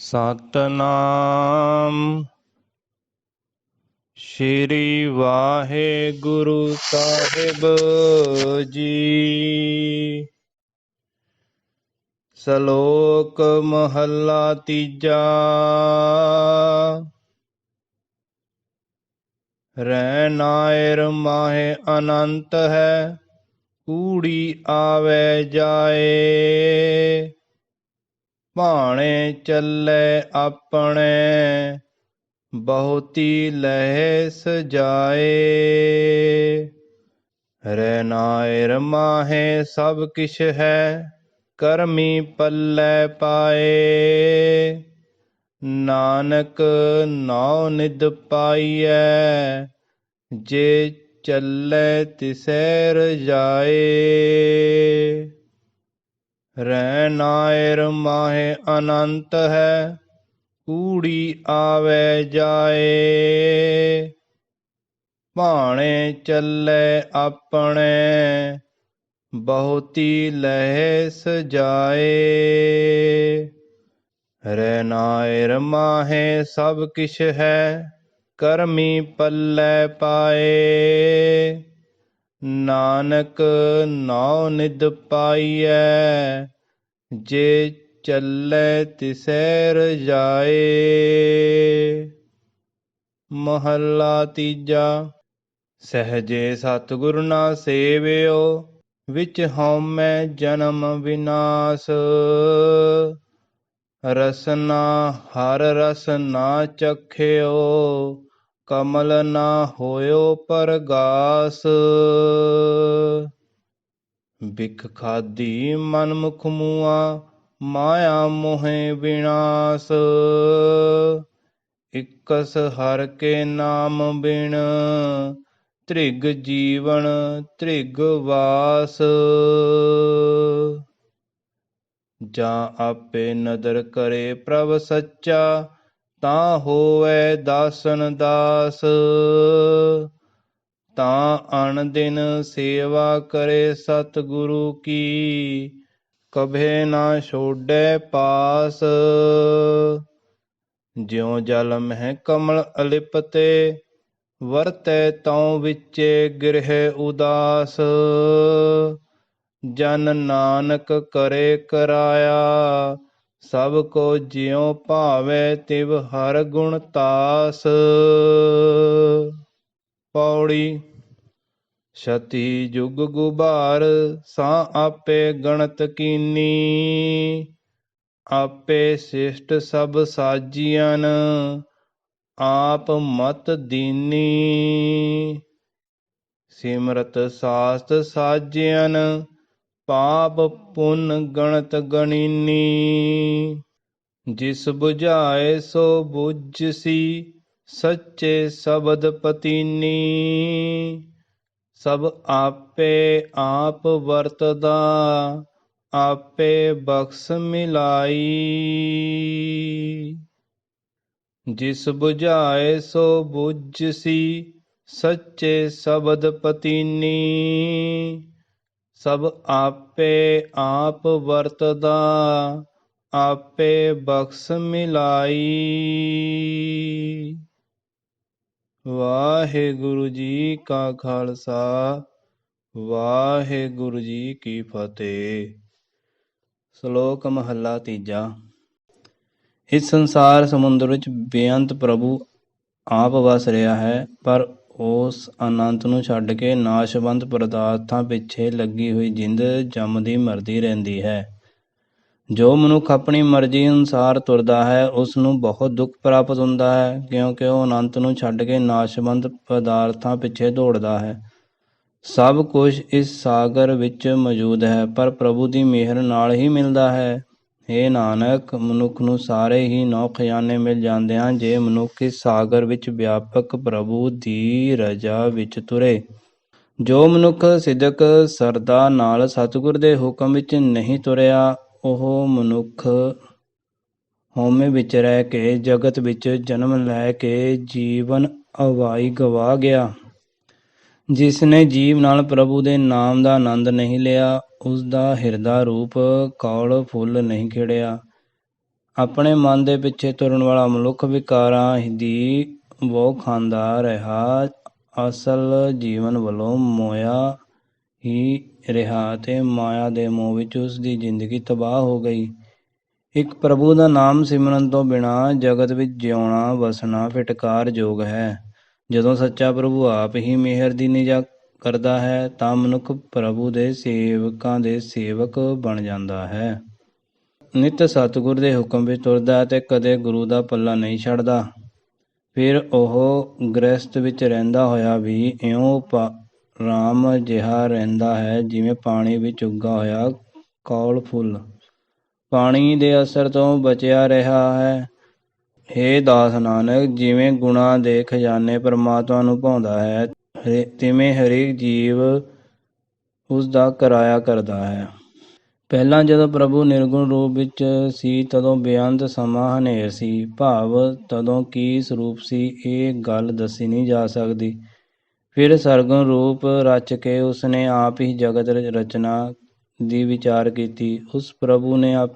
ਸਤਨਾਮ। ਸ਼੍ਰੀ ਵਾਹਿਗੁਰੂ ਸਾਹਿਬ ਜੀ। ਸ਼ਲੋਕ ਮਹੱਲਾ ਤੀਜਾ। ਰਹਿਨਾਇਰ ਮਾਹੇ ਅਨੰਤ ਹੈ, ਕੂੜੀ ਆਵੇ ਜਾਏ। ਭਾਣੇ ਚੱਲੇ ਆਪਣੇ, ਬਹੁਤੀ ਲਹਿ ਸਜਾਏ ਰਹਿ ਨਾਇਰ ਮਾਹੇ ਸਭ ਕਿਛ ਹੈ, ਕਰਮੀ ਪੱਲੇ ਪਾਏ। ਨਾਨਕ ਨਾਉ ਨਿਦ ਪਾਈਐ, ਜੇ ਚੱਲੇ ਤਿਸੈ ਰਜਾਏ ਰਹਿ ਨਾਇਰ ਮਾਹੇ ਅਨੰਤ ਹੈ, ਕੂੜੀ ਆਵੇ ਜਾਏ। ਭਾਣੇ ਚੱਲੇ ਆਪਣੇ, ਬਹੁਤੀ ਲਹਿ ਸਜਾਏ ਰੈਨਾਇਰ ਮਾਹੇ ਸਭ ਕਿਛ ਹੈ, ਕਰਮੀ ਪੱਲੇ ਪਾਏ। ਨਾਨਕ ਨਾਉ ਨਿਦ ਪਾਈਐ, ਜੇ ਚੱਲੇ ਤਿਸੈ ਰਜਾਏ ਮਹੱਲਾ ਤੀਜਾ, ਸਹਜੇ ਸਤਿਗੁਰ ਨਾ ਸੇਵਿਓ, ਵਿੱਚ ਹਉਮੈ ਜਨਮ ਵਿਨਾਸ਼। ਰਸਨਾ ਹਰ ਰਸ ਨਾ ਚਖਿਓ ਕਮਲ ਨਾ ਹੋਇਓ ਪਰਗਾਸ। ਬਿਖ ਖਾਦੀ ਮਨ ਮੁਖ ਮੂਆ ਮਾਇਆ ਮੋਹਿ ਵਿਨਾਸ਼। ਇਕਸ ਹਰ ਕੇ ਨਾਮ ਬਿਨ, ਤ੍ਰਿਗ ਜੀਵਨ ਤ੍ਰਿਗ ਵਾਸ। ਜਾਂ ਆਪੇ ਨਦਰ ਕਰੇ ਪ੍ਰਭ ਸੱਚਾ ਤਾਂ ਹੋਵੇ ਦਾਸਨ ਦਾਸ। ਤਾਂ ਅਣ ਦਿਨ ਸੇਵਾ ਕਰੇ ਸਤਿਗੁਰੂ ਕੀ, ਕਭੇ ਨਾ ਛੋੜੈ ਪਾਸ। ਜਿਉ ਜਲ ਮਹਿ ਕਮਲ ਅਲਿਪਤੇ, ਵਰਤੈ ਤਉ ਵਿੱਚੇ ਗਿਰਹਿ ਉਦਾਸ। ਜਨ ਨਾਨਕ ਕਰੇ ਕਰਾਇਆ ਸਭ ਕੋ ਜਿਉ ਭਾਵੈ ਤਿਵ ਹਰ ਗੁਣ ਤਾਸ। ਪੌੜੀ, ਛਤੀ ਜੁਗ ਗੁਬਾਰ, ਸਾ ਆਪੇ ਗਣਤ ਕੀਨੀ। ਆਪੇ ਸਿਸ਼ਟ ਸਭ ਸਾਜੀਆਂ ਆਪ ਮਤ ਦੀਨੀ। ਸਿਮਰਤ ਸਾਸਤ ਸਾਜਿਆਂ ਪਾਪ ਪੁੰਨ ਗਣਤ ਗਣੀਨੀ। ਜਿਸ 부ਝਾਏ ਸੋ 부ਝਸੀ ਸੱਚੇ ਸ਼ਬਦ ਪਤੀਨੀ। ਸਭ ਆਪੇ ਆਪ ਵਰਤਦਾ, ਆਪੇ ਬਖਸ ਮਿਲਾਈ। ਜਿਸ 부ਝਾਏ ਸੋ 부ਝਸੀ ਸੱਚੇ ਸ਼ਬਦ ਪਤੀਨੀ। ਸਭ ਆਪੇ ਆਪ ਵਰਤਦਾ ਆਪੇ ਬਖਸ਼ ਮਿਲਾਈ ਵਾਹਿਗੁਰੂ ਜੀ ਕਾ ਖਾਲਸਾ ਵਾਹਿਗੁਰੂ ਜੀ ਕੀ ਫਤਿਹ ਸ਼ਲੋਕ ਮਹੱਲਾ ਤੀਜਾ ਇਸ ਸੰਸਾਰ ਸਮੁੰਦਰ ਵਿੱਚ ਬੇਅੰਤ ਪ੍ਰਭੂ ਆਪ ਵਸ ਰਿਹਾ ਹੈ ਪਰ ਉਸ ਅਨੰਤ ਨੂੰ ਛੱਡ ਕੇ ਨਾਸ਼ਵੰਤ ਪਦਾਰਥਾਂ ਪਿੱਛੇ ਲੱਗੀ ਹੋਈ ਜਿੰਦ ਜੰਮਦੀ ਮਰਦੀ ਰਹਿੰਦੀ ਹੈ। ਜੋ ਮਨੁੱਖ ਆਪਣੀ ਮਰਜ਼ੀ ਅਨੁਸਾਰ ਤੁਰਦਾ ਹੈ, ਉਸ ਨੂੰ ਬਹੁਤ ਦੁੱਖ ਪ੍ਰਾਪਤ ਹੁੰਦਾ ਹੈ, ਕਿਉਂਕਿ ਉਹ ਅਨੰਤ ਨੂੰ ਛੱਡ ਕੇ ਨਾਸ਼ਵੰਤ ਪਦਾਰਥਾਂ ਪਿੱਛੇ ਦੌੜਦਾ ਹੈ। ਸਭ ਕੁਝ ਇਸ ਸਾਗਰ ਵਿੱਚ ਮੌਜੂਦ ਹੈ, ਪਰ ਪ੍ਰਭੂ ਦੀ ਮਿਹਰ ਨਾਲ ਹੀ ਮਿਲਦਾ ਹੈ। ਏ ਨਾਨਕ, ਮਨੁੱਖ ਨੂੰ ਸਾਰੇ ਹੀ ਨੌ ਖਜ਼ਾਨੇ ਮਿਲ ਜਾਂਦੇ ਹਨ, ਜੇ ਮਨੁੱਖ ਇਸ ਸਾਗਰ ਵਿੱਚ ਵਿਆਪਕ ਪ੍ਰਭੂ ਦੀ ਰਜਾ ਵਿੱਚ ਤੁਰੇ। ਜੋ ਮਨੁੱਖ ਸਿਦਕ ਸਰਦਾ ਨਾਲ ਸਤਿਗੁਰ ਦੇ ਹੁਕਮ ਵਿੱਚ ਨਹੀਂ ਤੁਰਿਆ, ਉਹ ਮਨੁੱਖ ਹਉਮੈ ਵਿੱਚ ਰਹਿ ਕੇ, ਜਗਤ ਵਿੱਚ ਜਨਮ ਲੈ ਕੇ ਜੀਵਨ ਅਵਾਈ ਗਵਾ ਗਿਆ। ਜਿਸ ਨੇ ਜੀਵ ਨਾਲ ਪ੍ਰਭੂ ਦੇ ਨਾਮ ਦਾ ਆਨੰਦ ਨਹੀਂ ਲਿਆ ਉਸ ਦਾ ਹਿਰਦਾ ਰੂਪ ਕੌਲ ਫੁੱਲ ਨਹੀਂ ਖਿੜਿਆ। ਆਪਣੇ ਮਨ ਦੇ ਪਿੱਛੇ ਤੁਰਨ ਵਾਲਾ ਮਨੁੱਖ ਵਿਕਾਰਾਂ ਦੀ ਬਹੁ ਖਾਂਦਾ ਰਿਹਾ, ਅਸਲ ਜੀਵਨ ਵੱਲੋਂ ਮੋਇਆ ਹੀ ਰਿਹਾ ਤੇ ਮਾਇਆ ਦੇ ਮੋਹ ਵਿੱਚ ਉਸ ਦੀ ਜ਼ਿੰਦਗੀ ਤਬਾਹ ਹੋ ਗਈ। ਇੱਕ ਪ੍ਰਭੂ ਦਾ ਨਾਮ ਸਿਮਰਨ ਤੋਂ ਬਿਨਾ ਜਗਤ ਵਿੱਚ ਜਿਉਣਾ, ਵਸਣਾ ਫਿਟਕਾਰ ਯੋਗ ਹੈ। ਜਦੋਂ ਸੱਚਾ ਪ੍ਰਭੂ ਆਪ ਹੀ ਮਿਹਰ ਦੀ ਨਿਜਾ ਕਰਦਾ ਹੈ, ਤਾਂ ਮਨੁੱਖ ਪ੍ਰਭੂ ਦੇ ਸੇਵਕਾਂ ਦੇ ਸੇਵਕ ਬਣ ਜਾਂਦਾ ਹੈ। ਨਿਤ ਸਤਿਗੁਰ ਦੇ ਹੁਕਮ ਵਿੱਚ ਤੁਰਦਾ ਹੈ ਤੇ ਕਦੇ ਗੁਰੂ ਦਾ ਪੱਲਾ ਨਹੀਂ ਛੱਡਦਾ। ਫਿਰ ਉਹ ਗ੍ਰਸਥ ਵਿੱਚ ਰਹਿੰਦਾ ਹੋਇਆ ਵੀ ਇਉਂ ਪ- ਰਾਮ ਜਿਹਾ ਰਹਿੰਦਾ ਹੈ, ਜਿਵੇਂ ਪਾਣੀ ਵਿੱਚ ਉੱਗਾ ਹੋਇਆ ਕੌਲ ਫੁੱਲ। ਪਾਣੀ ਦੇ ਅਸਰ ਤੋਂ ਬਚਿਆ ਰਿਹਾ ਹੈ। ਹੇ ਦਾਸ ਨਾਨਕ, ਜਿਵੇਂ ਗੁਣਾ ਦੇ ਖਜ਼ਾਨੇ ਪਰਮਾਤਮਾ ਨੂੰ ਪਾਉਂਦਾ ਹੈ, ਹਰੇ- ਤਿਵੇਂ ਹਰੇਕ ਜੀਵ ਉਸ ਦਾ ਕਰਾਇਆ ਕਰਦਾ ਹੈ। ਪਹਿਲਾਂ ਜਦੋਂ ਪ੍ਰਭੂ ਨਿਰਗੁਣ ਰੂਪ ਵਿੱਚ ਸੀ, ਤਦੋਂ ਬੇਅੰਤ ਸਮਾਂ ਹਨੇਰ ਸੀ। ਭਾਵ ਤਦੋਂ ਕੀ ਸਰੂਪ ਸੀ, ਇਹ ਗੱਲ ਦੱਸੀ ਨਹੀਂ ਜਾ ਸਕਦੀ। ਫਿਰ ਸਰਗੁਣ ਰੂਪ ਰਚ ਕੇ ਉਸਨੇ ਆਪ ਹੀ ਜਗਤ ਰ- ਰਚਨਾ ਦੀ ਵਿਚਾਰ ਕੀਤੀ। ਉਸ ਪ੍ਰਭੂ ਨੇ ਆਪ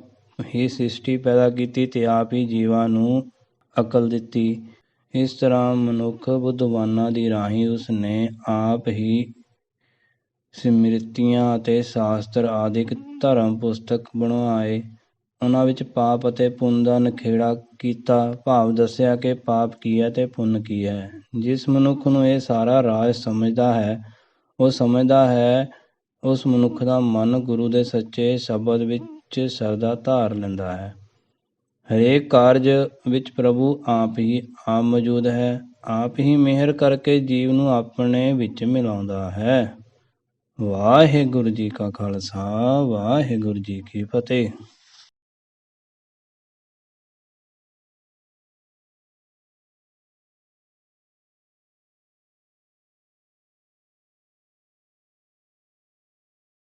ਹੀ ਸ੍ਰਿਸ਼ਟੀ ਪੈਦਾ ਕੀਤੀ ਤੇ ਆਪ ਹੀ ਜੀਵਾਂ ਨੂੰ ਅਕਲ ਦਿੱਤੀ। ਇਸ ਤਰ੍ਹਾਂ ਮਨੁੱਖ ਬੁੱਧਵਾਨਾਂ ਦੀ ਰਾਹੀਂ ਉਸਨੇ ਆਪ ਹੀ ਸਿਮ੍ਰਿਤੀਆਂ ਅਤੇ ਸ਼ਾਸਤਰ ਆਦਿਕ ਧਰਮ ਪੁਸਤਕ ਬਣਵਾਏ। ਉਹਨਾਂ ਵਿੱਚ ਪਾਪ ਅਤੇ ਪੁੰਨ ਦਾ ਨਖੇੜਾ ਕੀਤਾ। ਭਾਵ ਦੱਸਿਆ ਕਿ ਪਾਪ ਕੀ ਹੈ ਤੇ ਪੁੰਨ ਕੀ ਹੈ। ਜਿਸ ਮਨੁੱਖ ਨੂੰ ਇਹ ਸਾਰਾ ਰਾਜ ਸਮਝਦਾ ਹੈ, ਉਹ ਸਮਝਦਾ ਹੈ, ਉਸ ਮਨੁੱਖ ਦਾ ਮਨ ਗੁਰੂ ਦੇ ਸੱਚੇ ਸ਼ਬਦ ਵਿੱਚ ਸਰਦਾ ਧਾਰ ਲੈਂਦਾ ਹੈ। ਹਰੇਕ ਕਾਰਜ ਵਿੱਚ ਪ੍ਰਭੂ ਆਪ ਹੀ ਆਪ ਮੌਜੂਦ ਹੈ, ਆਪ ਹੀ ਮਿਹਰ ਕਰਕੇ ਜੀਵ ਨੂੰ ਆਪਣੇ ਵਿੱਚ ਮਿਲਾਉਂਦਾ ਹੈ। ਵਾਹਿਗੁਰੂ ਜੀ ਕਾ ਖਾਲਸਾ, ਵਾਹਿਗੁਰੂ ਜੀ ਕੀ ਫਤਿਹ।